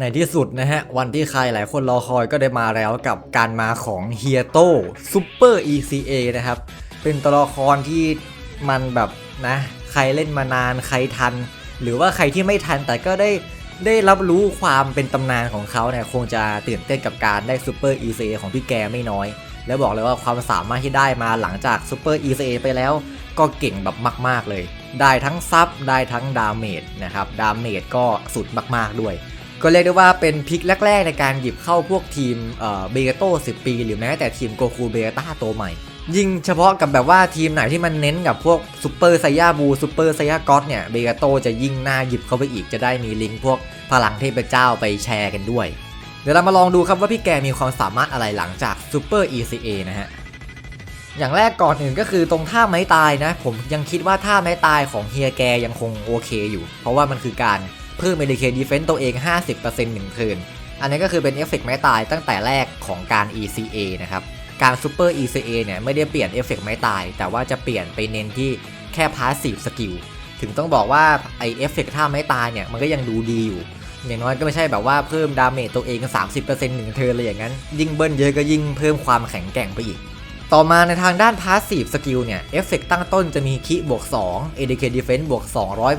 ในที่สุดนะฮะ วันที่ใครหลายคนรอคอยก็ได้มาแล้วกับการมาของเฮียโต้ซูเปอร์ ECA นะครับ เป็นตัวละครที่มันแบบนะ ใครเล่นมานานใครทัน หรือว่าใครที่ไม่ทันแต่ก็ได้ได้รับรู้ความเป็นตำนานของเขาเนี่ยคงจะตื่นเต้นกับการได้ซูเปอร์ ECA ของพี่แกไม่น้อย แล้วบอกเลยว่าความสามารถที่ได้มาหลังจากซูเปอร์ ECA ไปแล้ว ก็เก่งแบบมาก ๆเลย ได้ทั้งซับได้ทั้งดาเมจนะครับดาเมจก็สุดมากๆด้วย ก็เรียกได้ว่าเป็นพิกแรก ๆ ในการหยิบเข้าพวกทีมเบเกโต้10 ปี หรือแม้แต่ทีมโกคูเบต้าตัวใหม่ ยิ่งเฉพาะกับแบบว่าทีมไหนที่มันเน้นกับพวกซูเปอร์ไซยาบูซูเปอร์ไซยาก็อตเนี่ยเบเกโต้จะยิ่งน่าหยิบเข้าไปอีกจะได้มีลิงก์พวกพลังเทพเจ้าไปแชร์กันด้วย เดี๋ยวเรามาลองดูครับว่าพี่แกมีความสามารถอะไรหลังจากซูเปอร์ ECA นะฮะอย่างแรกก่อนอื่นก็คือตรงท่าไม้ตายนะ ผมยังคิดว่าท่าไม้ตายของเฮียแกยังคงโอเคอยู่ เพราะว่ามันคือการ เพิ่มเมดิเคดีเฟนต์ตัวเอง 50%หนึ่งคืนอันนี้ก็คือเป็นเอฟเฟกต์ไม้ตายตั้งแต่แรกของการ ECA นะครับ การซูเปอร์ ECA เนี่ยไม่ได้เปลี่ยนเอฟเฟกต์ไม้ตาย แต่ว่าจะเปลี่ยนไปเน้นที่แค่พาสซีฟสกิลถึงต้องบอกว่าไอเอฟเฟกต์ท่าไม้ตายเนี่ยมันก็ยังดูดีอยู่ อย่างน้อยก็ไม่ใช่แบบว่าเพิ่มดาเมจตัวเอง 30%หนึ่งเทิร์นเลยอย่างนั้น ยิ่งเบิ้ลเยอะก็ยิ่งเพิ่มความแข็งแกร่งไปอีกต่อมาในทางด้านพาสซีฟสกิลเนี่ยเอฟเฟกตั้งต้นจะมีคิบวก2 ADK Defense บวก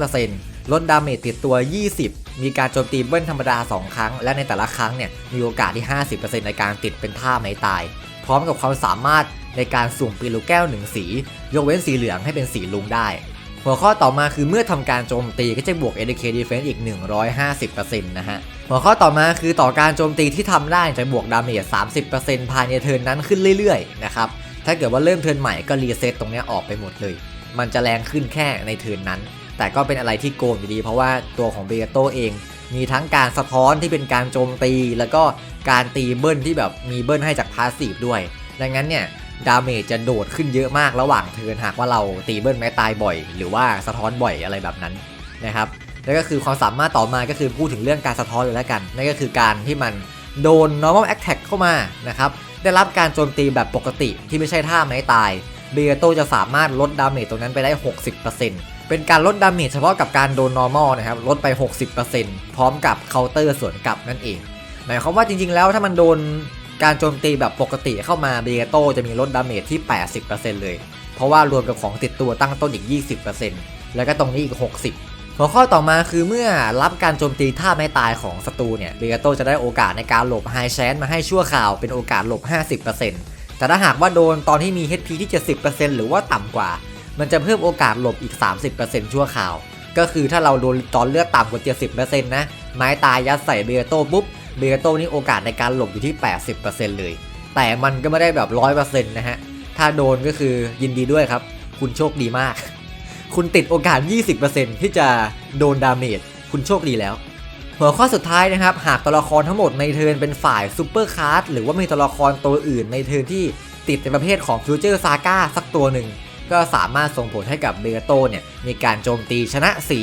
200% ลดดาเมจติดตัว 20 มีการโจมตีเบิ้ลธรรมดา 2 ครั้ง และในแต่ละครั้งเนี่ยมีโอกาสที่ 50%ในการติดเป็นท่าไม้ตาย พร้อมกับความสามารถในการสุ่มปีลูกแก้ว1สี ยกเว้นสีเหลืองให้เป็นสีลุงได้ หัวข้อต่อมาคือเมื่อทำการโจมตีก็จะบวก ADK Defense อีก 150%นะฮะ หัวข้อต่อมาคือต่อการโจมตีที่ทำได้จะบวกดาเมจ 30%ภายในเทิร์นนั้นขึ้นเรื่อยๆนะครับ ถ้าเกิดว่าเริ่มเทิร์นใหม่ก็รีเซ็ตตรงนี้ออกไปหมดเลย มันจะแรงขึ้นแค่ในเทิร์นนั้น แต่ก็เป็นอะไรที่โกงอยู่ดี เพราะว่าตัวของเบโตเอง มีทั้งการสะท้อนที่เป็นการโจมตี แล้วก็การตีเบิ้ลที่แบบมีเบิ้ลให้จากพาสซีฟด้วย ดังนั้นเนี่ยดาเมจจะโดดขึ้นเยอะมากระหว่างเทินหากว่าเราตีเบิ้ลแม้ตายบ่อย หรือว่าสะท้อนบ่อยอะไรแบบนั้นนะครับแล้วก็คือความสามารถต่อมาก็คือพูดถึงเรื่องการสะท้อนเลยแล้วกันนั่นก็คือการที่มันโดน normal attack เข้ามานะครับได้รับการโจมตีแบบปกติที่ไม่ใช่ท่าไม้ตายเบโตจะสามารถลดดาเมจตรงนั้นไปได้ 60% เป็นการลดดาเมจเฉพาะกับการโดน normal นะครับ ลดไป 60%พร้อมกับเคาน์เตอร์สวนกลับนั่นเอง หมายความว่าจริงๆ แล้วถ้ามันโดนการโจมตีแบบปกติเข้ามาเบโตจะมีลดดาเมจที่ 80%เลย เพราะว่ารวมกับของติดตัวตั้งต้นอีก 20%แล้วก็ตรงนี้อีก 60 หัวข้อต่อมาคือเมื่อรับการโจมตีท่าไม้ตายของศัตรูเนี่ยเบโตจะได้โอกาสในการหลบไฮแชนมาให้ชั่วคราวเป็นโอกาสหลบ 50%แต่ถ้าหากว่าโดนตอนที่มี HP ที่ 70%หรือว่าต่ำกว่า มันจะเพิ่มโอกาสหลบอีก 30%ชั่วคราว ก็คือถ้าเราโดนตอนเลือดต่ำกว่า 70%นะ ไม้ตายยัดใส่เบโต้ปุ๊บเบโต้นี่โอกาสในการหลบอยู่ที่ 80%เลย แต่มันก็ไม่ได้แบบ 100%นะฮะ ถ้าโดนก็คือยินดีด้วยครับ คุณโชคดีมาก คุณติดโอกาส 20%ที่จะโดนดาเมจ คุณโชคดีแล้วหัวข้อสุดท้ายนะครับ หากตัวละครทั้งหมดในเทิร์นเป็นฝ่ายซูเปอร์คาร์ดหรือว่ามีตัวละครตัวอื่นในเทิร์นที่ติดในประเภทของฟิวเจอร์ซาก้าสักตัวหนึ่ง ก็สามารถส่งผลให้กับเบโตเนี่ยมีการโจมตีชนะสี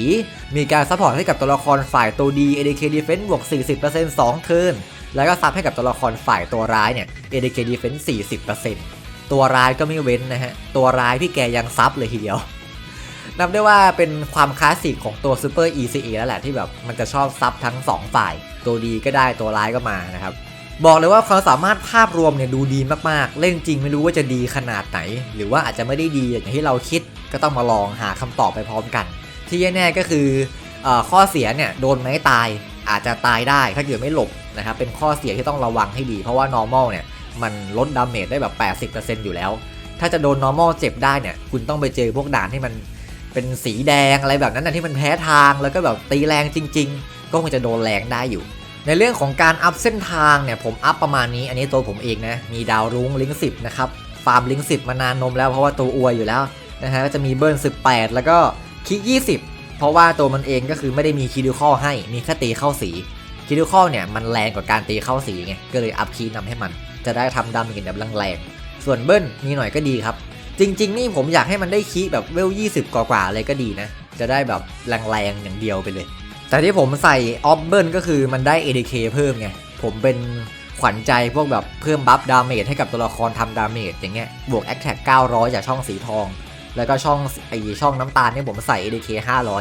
มีการซัพพอร์ตให้กับตัวละครฝ่ายตัวดี ADK Defense บวก 40% 2เทิร์นแล้วก็ซับให้กับตัวละครฝ่ายตัวร้ายเนี่ย ADK Defense 40%ตัวร้ายก็ไม่เว้นนะฮะ ตัวร้ายพี่แกยังซับเลยทีเดียวนับได้ว่าเป็นความคลาสสิกของตัว Super ECA แล้วแหละที่แบบมันจะชอบซับทั้ง 2 ฝ่าย ตัวดีก็ได้ตัวร้ายก็มานะครับ บอกเลยว่าความสามารถภาพรวมเนี่ยดูดีมากๆ เล่นจริงไม่รู้ว่าจะดีขนาดไหน หรือว่าอาจจะไม่ได้ดีอย่างที่เราคิดก็ต้องมาลองหาคำตอบไปพร้อมกัน ที่แน่ๆก็คือเออข้อเสียเนี่ยโดนไม้ตายอาจจะตายได้ถ้าเกิดไม่หลบนะครับเป็นข้อเสียที่ต้องระวังให้ดี เพราะว่า normal เนี่ยมันลดดาเมจได้แบบ 80%อยู่แล้ว ถ้าจะโดน normal เจ็บได้เนี่ยคุณต้องไปเจอพวกด่านที่มันเป็นสีแดงอะไรแบบนั้นนะที่มันแพ้ทางแล้วก็แบบตีแรงจริง ๆ ก็คงจะโดนแรงได้อยู่ ในเรื่องของการอัพเส้นทางเนี่ยผมอัพประมาณนี้อันนี้ตัวผมเองนะมีดาวรุ้งลิงสิบนะครับฟาร์มลิงสิบมานานนมแล้วเพราะว่าตัวอวยอยู่แล้วนะฮะก็จะมีเบิร์น18 แล้วก็คิ20 เพราะว่าตัวมันเองก็คือไม่ได้มีคิดิคอให้มีแค่ตีเข้าสีคิดิคอเนี่ยมันแรงกว่าการตีเข้าสีไงก็เลยอัพคีย์นำให้มัน จะได้ทำดาเมจแบบแรงๆส่วนเบิร์นมีหน่อยก็ดีครับจริง ๆ นี่ผมอยากให้มันได้คีแบบเวล 20 กว่าๆเลยก็ดีนะ จะได้แบบแรงๆอย่างเดียวไปเลย แต่ที่ผมใส่ออฟเบิลก็คือมันได้ ADK เพิ่มไง ผมเป็นขวัญใจพวกแบบเพิ่มบัฟดาเมจให้กับตัวละครทำดาเมจอย่างเงี้ย บวกแอคแท็ก900 จากช่องสีทอง แล้วก็ช่องไอช่องน้ำตาลเนี่ยผมใส่ ADK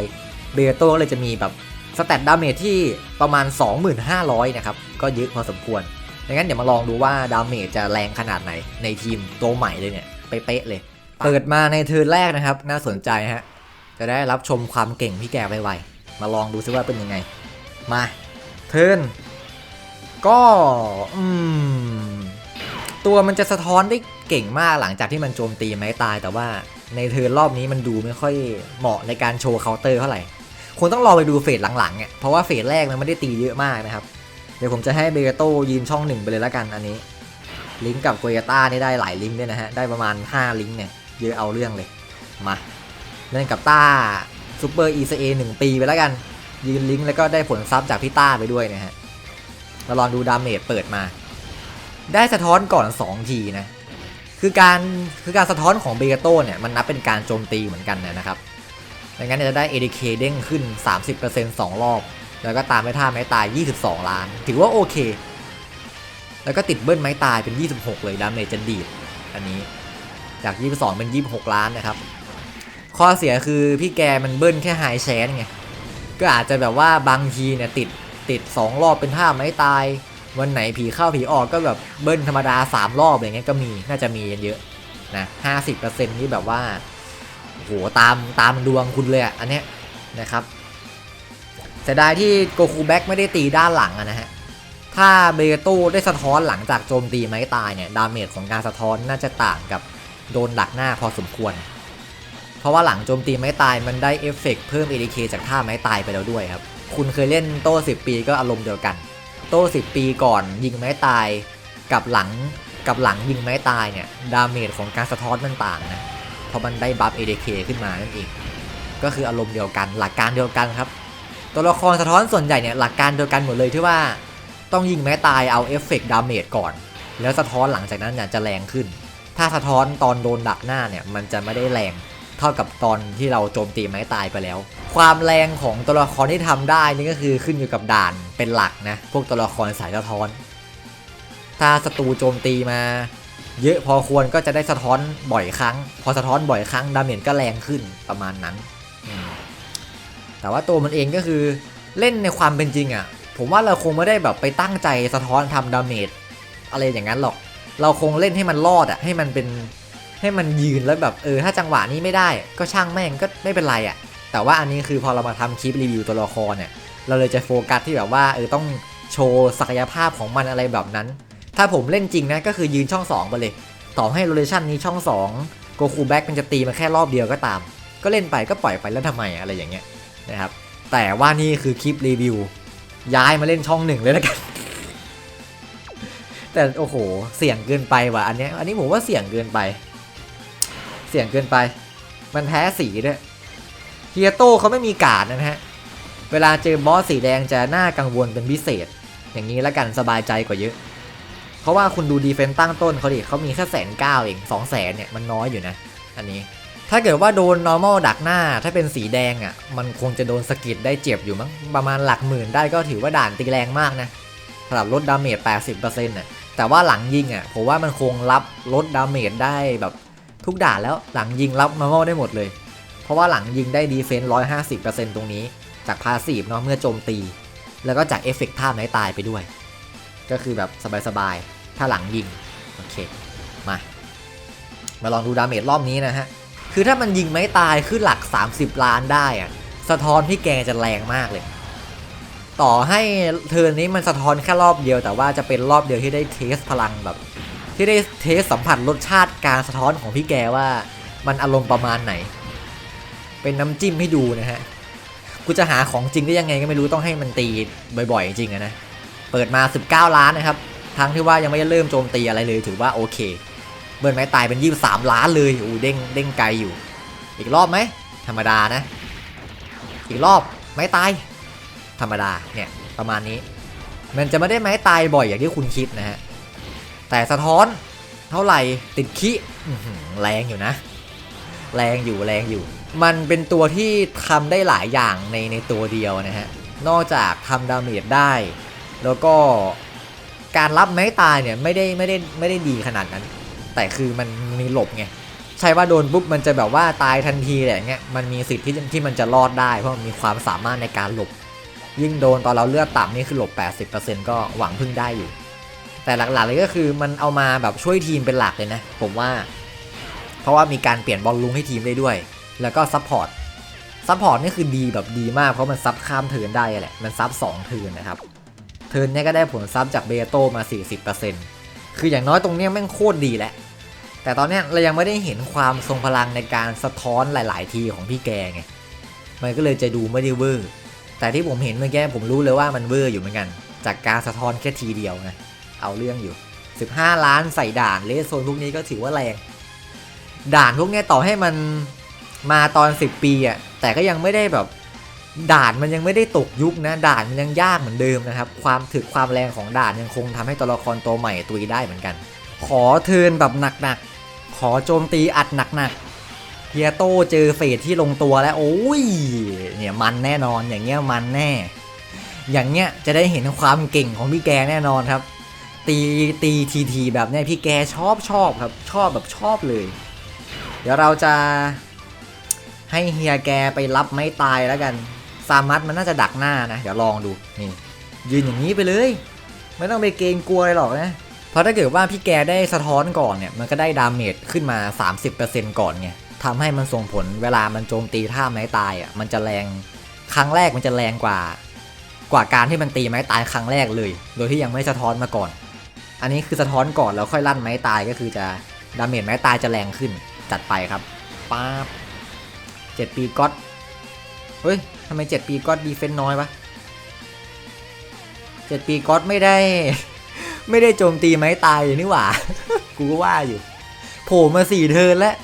500 เบโต้เลยจะมีแบบสแตทดาเมจที่ประมาณ 25,000 นะครับ ก็เยอะพอสมควรดังนั้นเดี๋ยวมาลองดูว่าดาเมจจะแรงขนาดไหนในทีมตัวใหม่เลยเนี่ยเป๊ะเลย เปิดมาในเทิร์นแรกนะครับ น่าสนใจฮะจะได้รับชมความเก่งพี่แกไวๆ มาลองดูซิว่าเป็นยังไง มา เทิร์นก็อืมตัวมันจะสะท้อนได้เก่งมากหลังจากที่มันโจมตีไม้ตาย แต่ว่าในเทิร์นรอบนี้มันดูไม่ค่อยเหมาะในการโชว์เคาน์เตอร์เท่าไหร่คงต้องรอไปดูเฟสหลังๆเนี่ยเพราะว่าเฟสแรกมันไม่ได้ตีเยอะมากนะครับ เดี๋ยวผมจะให้เบเกโต้ยืนช่องหนึ่งไปเลยละกันอันนี้ ลิงก์กับโกยาต้านี่ได้หลายลิงก์ด้วยนะฮะ ได้ประมาณ 5 ลิงก์เนี่ยเยอะเอาเรื่องเลย มาเล่นกับต้า ซูเปอร์อีซีเอหนึ่งปีไปแล้วกัน ยืนลิงก์แล้วก็ได้ผลซับจากพี่ต้าไปด้วยนะฮะเราลองดูดาเมจเปิดมา ได้สะท้อนก่อน 2 ทีนะ คือการคือการสะท้อนของเบเกโต้เนี่ย มันนับเป็นการโจมตีเหมือนกันนะครับดังนั้นจะได้ ADK เด้งขึ้น 30% 2 รอบ แล้วก็ตามด้วยท่าไม้ตาย 22 ล้าน ถือว่าโอเค แล้วก็ติดเบิ้ลไม้ตายเป็น 26 เลยดาเมจจะดีด อันนี้จาก 22 เป็น 26 ล้านนะครับ ข้อเสียคือพี่แกมันเบิ้ลแค่ไฮแชนไง ก็อาจจะแบบว่าบางทีเนี่ยติดติด 2 รอบเป็นท่าไม้ตาย วันไหนผีเข้าผีออกก็แบบเบิ้ลธรรมดา 3 รอบอะไรเงี้ยก็มีน่าจะมีเยอะนะ50%นี่แบบว่าโอ้โหตามตามดวงคุณเลยอะอันเนี้ยนะครับเสียดายที่โกคูแบ็กไม่ได้ตีด้านหลังะนะฮะ ถ้าเบโต้ได้สะท้อนหลังจากโจมตีไม้ตายเนี่ย ดาเมจของการสะท้อนน่าจะต่างกับโดนดักหน้าพอสมควร เพราะว่าหลังโจมตีไม้ตายมันได้เอฟเฟกต์เพิ่มเอ ADK จากท่าไม้ตายไปแล้วด้วยครับ คุณเคยเล่นโต้ 10 ปีก็อารมณ์เดียวกัน โต้ 10 ปีก่อนยิงไม้ตายกับหลังกับหลังยิงไม้ตายเนี่ยดาเมจของการสะท้อนมันต่างนะเพราะมันได้บัฟ ADK ขึ้นมานั่นเองก็คืออารมณ์เดียวกันหลักการเดียวกันครับ ตัวละครสะท้อนส่วนใหญ่เนี่ยหลักการเดียวกันหมดเลยที่ว่าต้องยิงแม้ตายเอาเอฟเฟกต์ดาเมจก่อน แล้วสะท้อนหลังจากนั้นเนี่ยจะแรงขึ้น ถ้าสะท้อนตอนโดนดักหน้าเนี่ยมันจะไม่ได้แรง ท่ากับตอนที่เราโจมตีไม้ตายไปแล้ว ความแรงของตัวละครที่ทำได้นี่ก็คือขึ้นอยู่กับด่านเป็นหลักนะ พวกตัวละครสายสะท้อน ถ้าศัตรูโจมตีมา เยอะพอควรก็จะได้สะท้อนบ่อยครั้ง พอสะท้อนบ่อยครั้งดาเมจก็แรงขึ้นประมาณนั้น แต่ว่าตัวมันเองก็คือเล่นในความเป็นจริงอะ่ะ ผมว่าเราคงไม่ได้แบบไปตั้งใจสะท้อนทำดาเมจอะไรอย่างนั้นหรอก เราคงเล่นให้มันรอดอะ่ะให้มันเป็น ให้มันยืนแล้วแบบเออถ้าจังหวะนี้ไม่ได้ ก็ช่างแม่งก็ไม่เป็นไรอะ่ะ แต่ว่าอันนี้คือพอเรามาทำคลิปรีวิวตัวละครเนี่ยเราเลยจะโฟกัสที่แบบว่าเออต้องโชว์ศักยภาพของมันอะไรแบบนั้น ถ้าผมเล่นจริงนะก็คือยืนช่อง 2 ไปเลย ต่อให้โรเลชันนี้ช่อง2โกคูแบ็กมันจะตีมาแค่รอบเดียวก็ตาม ก็เล่นไปก็ปล่อยไปแล้วทำไมอะไรอย่างเงี้ยนะครับแต่ว่านี่คือคลิปรีวิว ย้ายมาเล่นช่องหนึ่งเลยแล้วกัน แต่โอ้โห เสี่ยงเกินไปว่ะอันนี้อันนี้ผมว่าเสี่ยงเกินไป เสี่ยงเกินไป มันแพ้สีด้วยเฮียโต้เขาไม่มีการดนะฮะ เวลาเจอบอสสีแดงจะน่ากังวลเป็นพิเศษ อย่างนี้แล้วกันสบายใจกว่าเยอะ เพราะว่าคุณดูดีเฟนต์ตั้งต้นเขาดิเขามีแค่แสนเก้าเองสองแสนเนี่ยมันน้อยอยู่นะ อันนี้ ถ้าเกิดว่าโดน normal ดักหน้า ถ้าเป็นสีแดงอะ่ะ มันคงจะโดนสกิดได้เจ็บอยู่มั้ง ประมาณหลักหมื่นได้ก็ถือว่าด่านตีแรงมากนะสำหรับลดดาเมจ 80%น่ะแต่ว่าหลังยิงอะ่ะผมว่ามันคงรับลดดาเมจได้แบบ ทุกด่านแล้วหลังยิงรับ normal ได้หมดเลย เพราะว่าหลังยิงได้ดีเฟนต์150%ตรงนี้ จากพาสีฟเนาะเมื่อโจมตี แล้วก็จากเอฟเฟกต์ท่าไม้ตายไปด้วย ก็คือแบบสบายๆ ถ้าหลังยิง โอเค มา มาลองดูดาเมจรอบนี้นะฮะ คือถ้ามันยิงไม่ตายขึ้นหลัก 30 ล้านได้อะสะท้อนพี่แกจะแรงมากเลย ต่อให้เทิร์นนี้มันสะท้อนแค่รอบเดียวแต่ว่าจะเป็นรอบเดียวที่ได้เทสพลังแบบ ที่ได้เทสสัมผัสรสชาติการสะท้อนของพี่แกว่า มันอารมณ์ประมาณไหน เป็นน้ำจิ้มให้ดูนะฮะ กูจะหาของจริงได้ยังไงก็ไม่รู้ต้องให้มันตีบ่อยๆ จริงๆอะนะ เปิดมา 19 ล้านนะครับ ทั้งที่ว่ายังไม่ได้เริ่มโจมตีอะไรเลยถือว่าโอเคเบิร์นไม้ตายเป็น 23 ล้านเลยอูเด้งเด้งไกลอยู่ อีกรอบไหมธรรมดานะ อีกรอบไม้ตาย ธรรมดาเนี่ยประมาณนี้ มันจะไม่ได้ไม้ตายบ่อยอย่างที่คุณคิดนะฮะ แต่สะท้อนเท่าไหร่ติดคิแรงอยู่นะ แรงอยู่แรงอยู่ มันเป็นตัวที่ทำได้หลายอย่างในในตัวเดียวนะฮะ นอกจากทำดาเมจได้ แล้วก็การรับไม้ตายเนี่ยไม่ได้ไม่ได้ไม่ได้ดีขนาดนั้น แต่คือมันมีหลบไงใช่ว่าโดนปุ๊บมันจะแบบว่าตายทันทีอะไรอย่างเงี้ยมันมีสิทธิ์ที่ที่มันจะรอดได้เพราะมันมีความสามารถในการหลบ ยิ่งโดนตอนเราเลือดต่ำนี่คือหลบ 80%ก็หวังพึ่งได้อยู่ แต่หลักๆเลยก็คือมันเอามาแบบช่วยทีมเป็นหลักเลยนะ ผมว่า เพราะว่ามีการเปลี่ยนบอลลุงให้ทีมได้ด้วย แล้วก็ซัพพอร์ตซัพพอร์ตนี่คือดีแบบดีมากเพราะมันซับข้ามเทินได้แหละ มันซับ2เทินนะครับ เทินเนี้ก็ได้ผลซับจากเบโตมา 40%คืออย่างน้อยตรงเนี้ยแม่งโคตรดีแหละ แต่ตอนเนี้ยเรายังไม่ได้เห็นความทรงพลังในการสะท้อนหลาย ๆ ทีของพี่แกไง มันก็เลยจะดูไม่ได้เวอร์ แต่ที่ผมเห็นเมื่อกี้ผมรู้เลยว่ามันเวอร์อยู่เหมือนกัน จากการสะท้อนแค่ทีเดียวนะ เอาเรื่องอยู่ 15 ล้านใส่ด่านเลสโซนพวกนี้ก็ถือว่าแรง ด่านพวกนี้ต่อให้มันมาตอน 10 ปีอะแต่ก็ยังไม่ได้แบบ ด่านมันยังไม่ได้ตกยุคนะ ด่านมันยังยากเหมือนเดิมนะครับ ความถึกความแรงของด่านยังคงทำให้ตัวละครตัวใหม่ตุยได้เหมือนกัน ขอเทินแบบหนักๆขอโจมตีอัดหนักๆเฮียโตเจอเฟสที่ลงตัวแล้ว โอ้ย เนี่ยมันแน่นอนอย่างเงี้ยมันแน่ อย่างเงี้ยจะได้เห็นความเก่งของพี่แกแน่นอนครับ ตีตีทีทีแบบเนี้ยพี่แกชอบชอบครับชอบแบบชอบเลย เดี๋ยวเราจะให้เฮียแกไปรับไม้ตายแล้วกันซามัตมันน่าจะดักหน้านะ เดี๋ยวลองดูนี่ยืนอย่างนี้ไปเลย ไม่ต้องไปเกรงกลัวอะไรหรอกนะเพราะถ้าเกิดว่าพี่แกได้สะท้อนก่อนเนี่ยมันก็ได้ดาเมจขึ้นมา 30%ก่อนไงทำให้มันส่งผลเวลามันโจมตีท่าไม้ตายอะมันจะแรงครั้งแรกมันจะแรงกว่า กว่าการที่มันตีไม้ตายครั้งแรกเลย โดยที่ยังไม่สะท้อนมาก่อน อันนี้คือสะท้อนก่อนแล้วค่อยลั่นไม้ตายก็คือจะดาเมจไม้ตายจะแรงขึ้นจัดไปครับป๊าบเจ็ดปีก๊อตเฮ้ยทำไมเจ็ดปีก๊อตดีเฟนต์น้อยวะเจ็ดปีก๊อตไม่ได้ ไม่ได้โจมตีไม้ตายเลยนี่หว่า กูก็ว่าอยู่โผล่มาสี่เทินแล้ว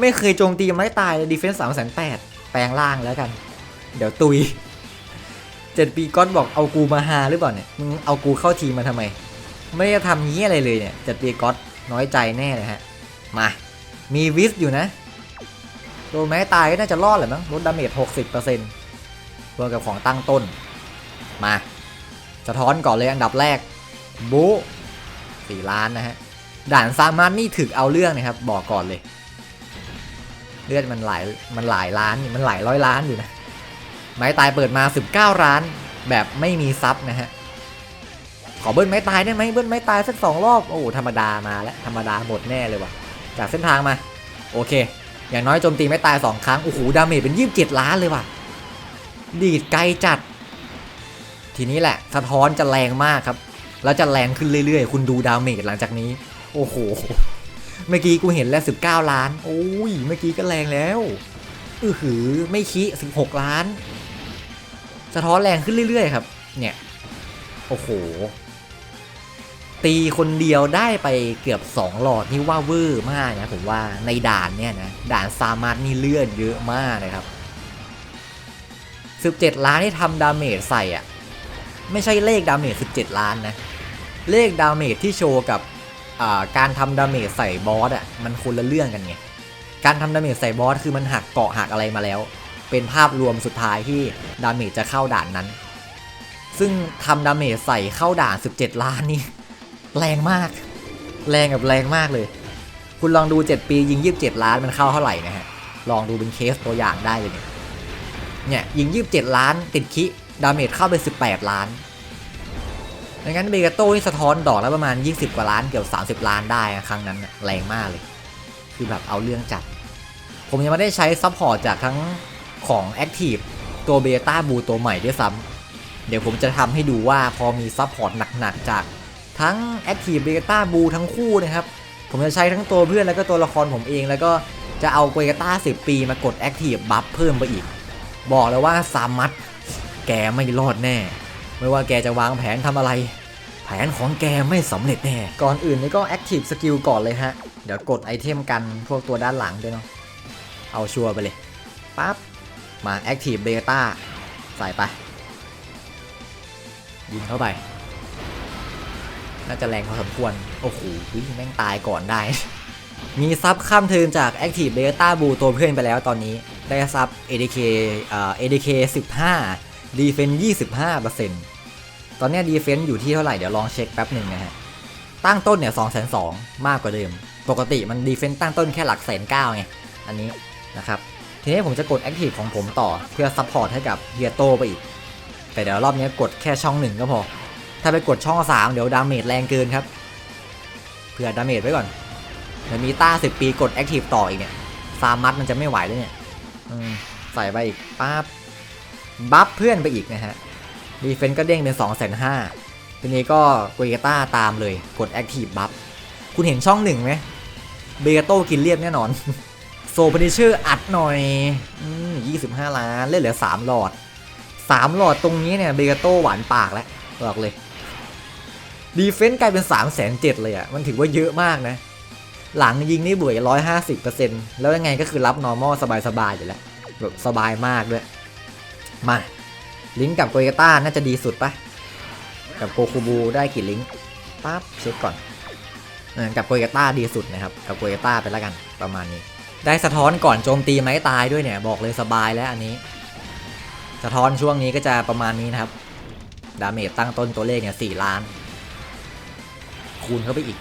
ไม่เคยโจมตีไม้ตายดีเฟนส์สามแสนแปดแปลงร่างแล้วกัน เดี๋ยวตุยเจ็ดปีก๊อตบอกเอากูมาหาหรือเปล่าเนี่ยมึงเอากูเข้าทีมมาทำไม ไม่ได้ทำนี้อะไรเลยเนี่ยเจ็ดปีก๊อตน้อยใจแน่เลยฮะ มา มีวิสอยู่นะ โดนไม้ตายก็น่าจะรอดแหละมั้งลดดาเมจ 60%รวมกับของตั้งต้น มาสะท้อนก่อนเลยอันดับแรกบูสี่ล้านนะฮะ ด่านซามันนี่ถึกเอาเรื่องนะครับ บอกก่อนเลย เลือดมันหลายมันหลายล้านมันหลายร้อยล้านอยู่นะ ไม้ตายเปิดมา 19ล้าน แบบไม่มีซับนะฮะ ขอเบิ้ลไม้ตายได้ไหมเบิ้ลไม้ตายสักสองรอบ โอ้ธรรมดามาแล้วธรรมดาหมดแน่เลยว่ะ จากเส้นทางมา โอเค อย่างน้อยโจมตีไม้ตาย 2 ครั้ง โอ้โห ดาเมจเป็น27ล้านเลยว่ะ ดีดไกลจัด ทีนี้แหละ สะท้อนจะแรงมากครับ แล้วจะแรงขึ้นเรื่อยๆ คุณดูดาเมจหลังจากนี้ โอ้โห เมื่อกี้กูเห็นแล้ว19ล้าน โอ้ย เมื่อกี้ก็แรงแล้ว อือหือ ไม่คิ16ล้าน สะท้อนแรงขึ้นเรื่อยๆ ครับ เนี่ย โอ้โห ตีคนเดียวได้ไปเกือบ 2 หลอดนี่ว่าเวอร์มากนะผมว่าในด่านเนี่ยนะด่านซามาร์นี่เลื่อนเยอะมากนะครับ 17 ล้านที่ทำดาเมจใส่อะไม่ใช่เลขดาเมจ17 ล้านนะ เลขดาเมจที่โชว์กับการทำดาเมจใส่บอสอะมันคนละเรื่องกันไงการทำดาเมจใส่บอสคือมันหักเกาะหักอะไรมาแล้ว เป็นภาพรวมสุดท้ายที่ดาเมจจะเข้าด่านนั้น ซึ่งทำดาเมจใส่เข้าด่าน 17 ล้านนี่ แรงมาก แรงกับแรงมากเลย คุณลองดู 7 ปียิง 27 ล้านมันเข้าเท่าไหร่นะฮะ ลองดูเป็นเคสตัวอย่างได้เลยเนี่ยเนี่ยยิง 27 ล้านติดคิดาเมจเข้าไป 18 ล้านดังนั้นเบเกโต้นี่สะท้อนดอกแล้วประมาณ 20 กว่าล้านเกือบ30 ล้านได้ครั้งนั้นแรงมากเลย คือแบบเอาเรื่องจัด ผมยังไม่ได้ใช้ซัพพอร์ตจากทั้งของ Active ตัวเบต้าบูตัวใหม่ด้วยซ้ำเดี๋ยวผมจะทำให้ดูว่าพอมีซัพพอร์ตหนักๆจาก ทั้ง Active Beta b l u ทั้งคู่นะครับ ผมจะใช้ทั้งตัวเพื่อนแล้วก็ตัวละครผมเอง แล้วก็จะเอาเบต้า10 ปีมากด Active Buff เพิ่มไปอีก บอกเลยว่าสามัดแกไม่รอดแน่ ไม่ว่าแกจะวางแผนทำอะไร แผนของแกไม่สำเร็จแน่ ก่อนอื่นนี่ก็ Active Skill ก่อนเลยฮะ เดี๋ยวกดไอเทมกันพวกตัวด้านหลังด้วยเนาะเอาชัวร์ไปเลยปั๊บมา Active Beta ใส่ไป ยิงเข้าไป น่าจะแรงพอสมควร โอ้โหแม่งตายก่อนได้ มีซับข้ามเทินจาก Active Beta b l u ตัวเพื่อนไปแล้วตอนนี้ ได้ซับ ADK เอ่อ ADK 15 Defense 25%ตอนเนี้ย Defense อยู่ที่เท่าไหร่ เดี๋ยวลองเช็คแป๊บหนึ่งนะฮะ ตั้งต้นเนี่ย2 2 0 0 0มากกว่าเดิม ปกติมัน Defense ตั้งต้นแค่หลักแสนเก้าไง อันนี้นะครับ ทีนี้ผมจะกด Active ของผมต่อเพื่อซัพพอร์ตให้กับเฮียโตไปอีก แต่เดี๋ยวรอบนี้กดแค่ช่องหนึ่งก็พอ ถ้าไปกดช่องสามเดี๋ยวดาเมจแรงเกินครับ เผื่อดาเมจไว้ก่อนเดี๋ยวมีต้าสิบปีกดแอคทีฟต่ออีกเนี่ยซามัสมันจะไม่ไหวเลยเนี่ยใส่ไปอีกปั๊บบัฟเพื่อนไปอีกนะฮะดีเฟนต์ก็เด้งเป็น2องแสนห้าทีนี้ก็เวต้าตามเลยกดแอคทีฟบัฟคุณเห็นช่องหนึ่งไหมเบโต้กินเรียบแน่นอน โซพนิเชอร์อัดหน่อยอืมยี่สิบห้าล้านเล่นเหลือสามหลอดสามหลอดตรงนี้เนี่ยเบโต้หวานปากแล้วบอกเลย ดีเฟนต์กลายเป็น3ามแสนเจ็ดเลยอะ่ะ มันถือว่าเยอะมากนะ หลังยิงนี่บวกร้อยห้าสิบเปอร์เซ็นต์แล้วยังไงก็คือรับ normal สบายๆอยู่แล้วแบบสบายมากด้วย มา ลิงก์กับโกเกต้าน่าจะดีสุดปะกับโกคูบูได้กี่ลิงก์ปั๊บเช็คก่อนเออกับโกเกต้าดีสุดนะครับ กับโกเกต้าไปแล้วกันประมาณนี้ ได้สะท้อนก่อนโจมตีไม้ตายด้วยเนี่ย บอกเลยสบายแล้วอันนี้ สะท้อนช่วงนี้ก็จะประมาณนี้นะครับ ดาเมจตั้งต้นตัวเลขเนี่ยสี่ล้าน คูณเข้าไปอีก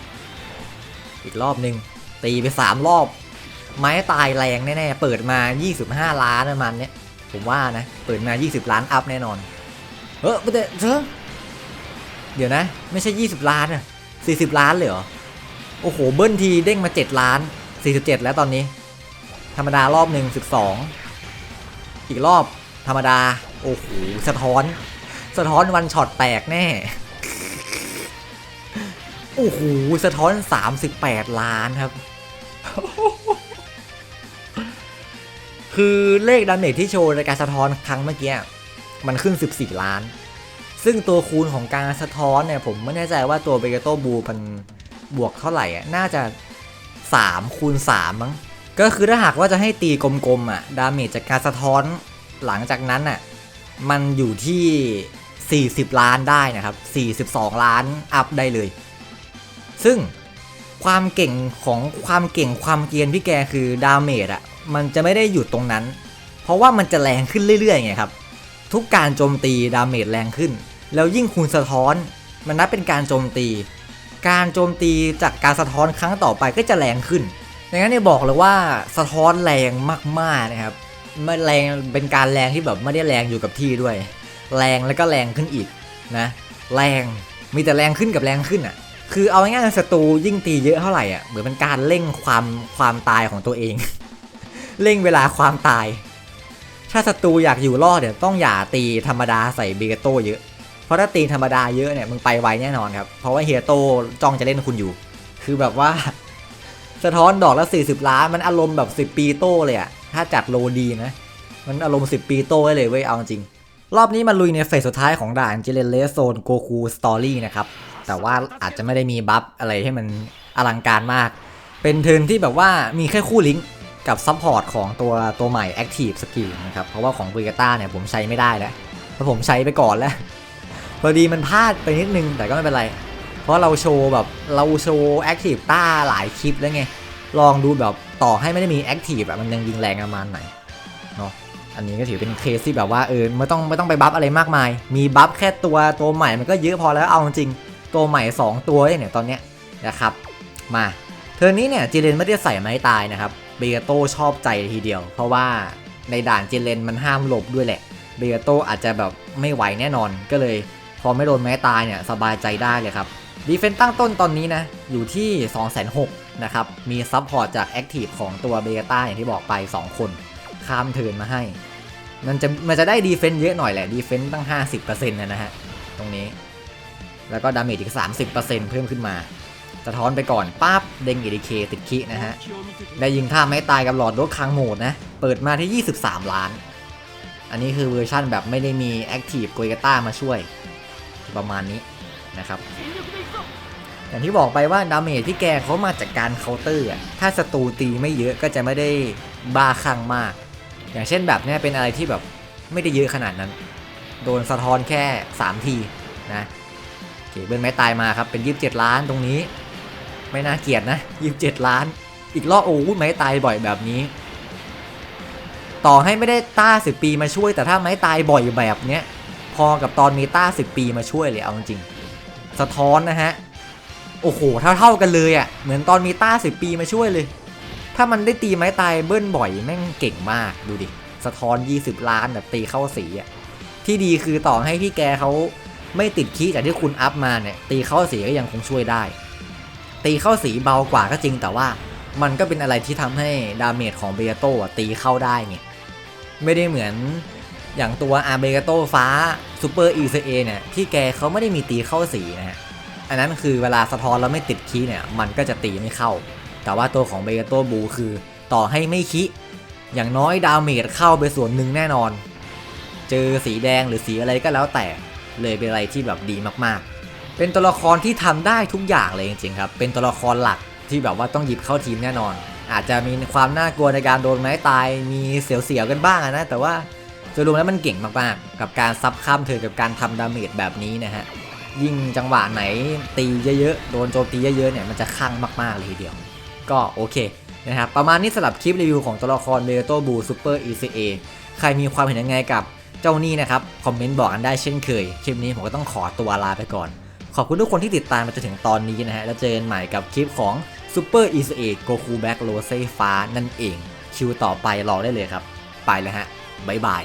อีกรอบหนึ่งตีไปสามรอบ ไม้ตายแรงแน่ๆ เปิดมา 25 ล้านประมาณเนี้ยผมว่านะ เปิดมา 20 ล้านอัพแน่นอน เออเดี๋ยวเธอเดี๋ยวนะ ไม่ใช่ 20 ล้านอะ40 ล้านเลยเหรอ โอ้โห เบิ้ลทีเด้งมา 7 ล้าน 47 แล้วตอนนี้ ธรรมดารอบหนึ่ง12 อีกรอบธรรมดา โอ้โห สะท้อน สะท้อนวันช็อตแตกแน่ โอ้โหสะท้อน 38 ล้านครับ คือเลขดาเมจที่โชว์ในการสะท้อนครั้งเมื่อกี้มันขึ้น 14 ล้าน ซึ่งตัวคูณของการสะท้อนเนี่ยผมไม่แน่ใจว่าตัวเบเกโตบูมันบวกเท่าไหร่อะน่าจะ3คูณ3มั้งก็คือถ้าหากว่าจะให้ตีกลมๆอะดาเมจจากการสะท้อนหลังจากนั้นอะมันอยู่ที่ 40 ล้านได้นะครับ 42 ล้านอัพได้เลย ซึ่งความเก่งของความเก่งความเกรียนพี่แกคือดาเมจอะมันจะไม่ได้หยุดตรงนั้น เพราะว่ามันจะแรงขึ้นเรื่อยๆไงครับ ทุกการโจมตีดาเมจแรงขึ้น แล้วยิ่งคูณสะท้อน มันนับเป็นการโจมตี การโจมตีจากการสะท้อนครั้งต่อไปก็จะแรงขึ้นดังนั้นเนี่ยบอกเลยว่าสะท้อนแรงมากๆนะครับไม่แรงเป็นการแรงที่แบบไม่ได้แรงอยู่กับที่ด้วย แรงแล้วก็แรงขึ้นอีกนะ แรงมีแต่แรงขึ้นกับแรงขึ้นอะ คือเอาง่ายๆศัตรูยิ่งตีเยอะเท่าไหร่อะเหมือนเป็นการเร่งความความตายของตัวเอง เร่งเวลาความตาย ถ้าศัตรูอยากอยู่รอดเนี่ยต้องอย่าตีธรรมดาใส่เบเกโตเยอะ เพราะถ้าตีธรรมดาเยอะเนี่ยมึงไปไวแน่นอนครับ เพราะว่าเฮียโตจ้องจะเล่นคุณอยู่ คือแบบว่า สะท้อนดอกละ 40 ล้านมันอารมณ์แบบ 10 ปีโตเลยอะถ้าจัดโลดีนะ มันอารมณ์ 10 ปีโตได้เลยเว้ยเอาจริง รอบนี้มาลุยในเฟสสุดท้ายของด่านเจเลนเลสโซนโกคูสตอรี่นะครับ แต่ว่าอาจจะไม่ได้มีบัฟอะไรให้มันอลังการมาก เป็นเทิร์นที่แบบว่ามีแค่คู่ลิงก์กับซัพพอร์ตของตัวตัวใหม่ Active Skill นะครับ เพราะว่าของ b ิกาต้าเนี่ยผมใช้ไม่ได้แล้วเพราะผมใช้ไปก่อนแล้ว พอดีมันพลาดไปนิดนึงแต่ก็ไม่เป็นไร เพราะเราโชว์แบบเราโชว์ Active ต้าหลายคลิปแล้วไง ลองดูแบบต่อให้ไม่ได้มี Active แบบมันยังยิงแรงประมาณไหนเนาะอันนี้ก็ถือเป็นเคสที่แบบว่าเออไม่ต้องไม่ต้องไปบัฟอะไรมากมาย มีบัฟแค่ตัวตัวใหม่มันก็เยอะพอแล้วเอาจริง ตัวใหม่ 2 ตัวเนี่ยตอนเนี้ยนะครับมาเทอร์นี้เนี่ยจีเลนไม่ได้ใส่ไม้ตายนะครับเบเกโตชอบใจทีเดียว เพราะว่าในด่านจีเลนมันห้ามหลบด้วยแหละเบเกโตอาจจะแบบไม่ไหวแน่นอนก็เลย พอไม่โดนไม้ตายเนี่ยสบายใจได้เลยครับดีเฟนต์ตั้งต้นตอนนี้นะอยู่ที่ 2 6 0 0 0นะครับมีซับพอร์ตจากแอคทีฟของตัวเบเกต้าอย่างที่บอกไป 2 คนข้ามเทินมาให้ มันจะมันจะได้ดีเฟนต์เยอะหน่อยแหละดีเฟนต์ตั้ง 50%นะนะฮะตรงนี้ แล้วก็ดาเมจอีก 30%เพิ่มขึ้นมาสะท้อนไปก่อนปั๊บเด้งเอดีเคติดคินะฮะ ได้ยิงท่าไม่ตายกับหลอดรถค้างโหมดนะ เปิดมาที่ 23 ล้าน อันนี้คือเวอร์ชั่นแบบไม่ได้มีแอคทีฟโกยกาต้ามาช่วย ประมาณนี้นะครับ อย่างที่บอกไปว่าดาเมจที่แกเขามาจากการเคาน์เตอร์ ถ้าศัตรูตีไม่เยอะก็จะไม่ได้บ้าคลั่งมาก อย่างเช่นแบบเนี้ยเป็นอะไรที่แบบไม่ได้เยอะขนาดนั้น โดนสะท้อนแค่ 3 ทีนะ เคเบิ้ลไม้ตายมาครับ เป็น 27 ล้านตรงนี้ ไม่น่าเกลียดนะ 27 ล้าน อีกรอบโอ้ยไม้ตายบ่อยแบบนี้ ต่อให้ไม่ได้ต้า10ปีมาช่วย แต่ถ้าไม้ตายบ่อยแบบเนี้ยพอกับตอนมีต้า10ปีมาช่วยเลยเอาจริงสะท้อนนะฮะ โอ้โห เท่าเท่าๆกันเลยอะ่ะ เหมือนตอนมีต้า10ปีมาช่วยเลย ถ้ามันได้ตีไม้ตายเบิ้ลบ่อยแม่งเก่งมากดูดิ สะท้อน 20 ล้านแบบตีเข้าสีอะ่ะ ที่ดีคือต่อให้พี่แกเขา ไม่ติดคีย์จากที่คุณอัพมาเนี่ยตีเข้าสีก็ยังคงช่วยได้ ตีเข้าสีเบากว่าก็จริงแต่ว่ามันก็เป็นอะไรที่ทำให้ดาเมจของเบโตะตีเข้าได้ไงไม่ได้เหมือนอย่างตัวอาเบโตฟ้าซูเปอร์อีเอเนี่ยที่แกเขาไม่ได้มีตีเข้าสีนะฮะอันนั้นคือเวลาสะท้อนแล้วไม่ติดคีย์เนี่ยมันก็จะตีไม่เข้า แต่ว่าตัวของเบโตบูคือต่อให้ไม่คิอย่างน้อยดาเมจเข้าไปส่วนหนึ่งแน่นอน เจอสีแดงหรือสีอะไรก็แล้วแต่ เลยเป็นอะไรที่แบบดีมากๆ เป็นตัวละครที่ทำได้ทุกอย่างเลยจริงๆครับ เป็นตัวละครหลักที่แบบว่าต้องหยิบเข้าทีมแน่นอน อาจจะมีความน่ากลัวในการโดนไม้ตาย มีเสียวๆกันบ้างนะ แต่ว่าโดยรวมแล้วมันเก่งมากๆ กับการซับข้ามเธอกับการทำดาเมจแบบนี้นะฮะ ยิ่งจังหวะไหนตีเยอะๆ โดนโจมตีเยอะๆเนี่ยมันจะคั่งมากๆเลยทีเดียว ก็โอเคนะครับ ประมาณนี้สำหรับคลิปรีวิวของตัวละครเบโตบูซูเปอร์ ECA ใครมีความเห็นยังไงกับ เจ้านี่นะครับ คอมเมนต์บอกกันได้เช่นเคย คลิปนี้ผมก็ต้องขอตัวลาไปก่อน ขอบคุณทุกคนที่ติดตามมาจนถึงตอนนี้นะฮะ แล้วเจอกันใหม่กับคลิปของ Super ECA Goku Black Rose ฟ้านั่นเอง คิวต่อไปรอได้เลยครับ ไปแล้วฮะบ๊ายบาย